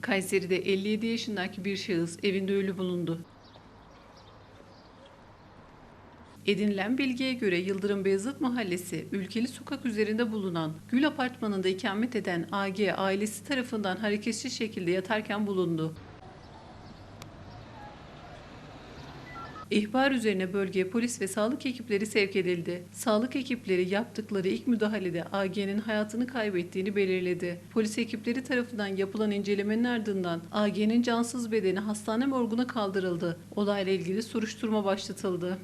Kayseri'de 57 yaşındaki bir şahıs evinde ölü bulundu. Edinilen bilgiye göre Yıldırım Beyazıt Mahallesi, Ülkeli Sokak üzerinde bulunan Gül Apartmanı'nda ikamet eden AG ailesi tarafından hareketsiz şekilde yatarken bulundu. İhbar üzerine bölgeye polis ve sağlık ekipleri sevk edildi. Sağlık ekipleri yaptıkları ilk müdahalede AG'nin hayatını kaybettiğini belirledi. Polis ekipleri tarafından yapılan incelemenin ardından AG'nin cansız bedeni hastane morguna kaldırıldı. Olayla ilgili soruşturma başlatıldı.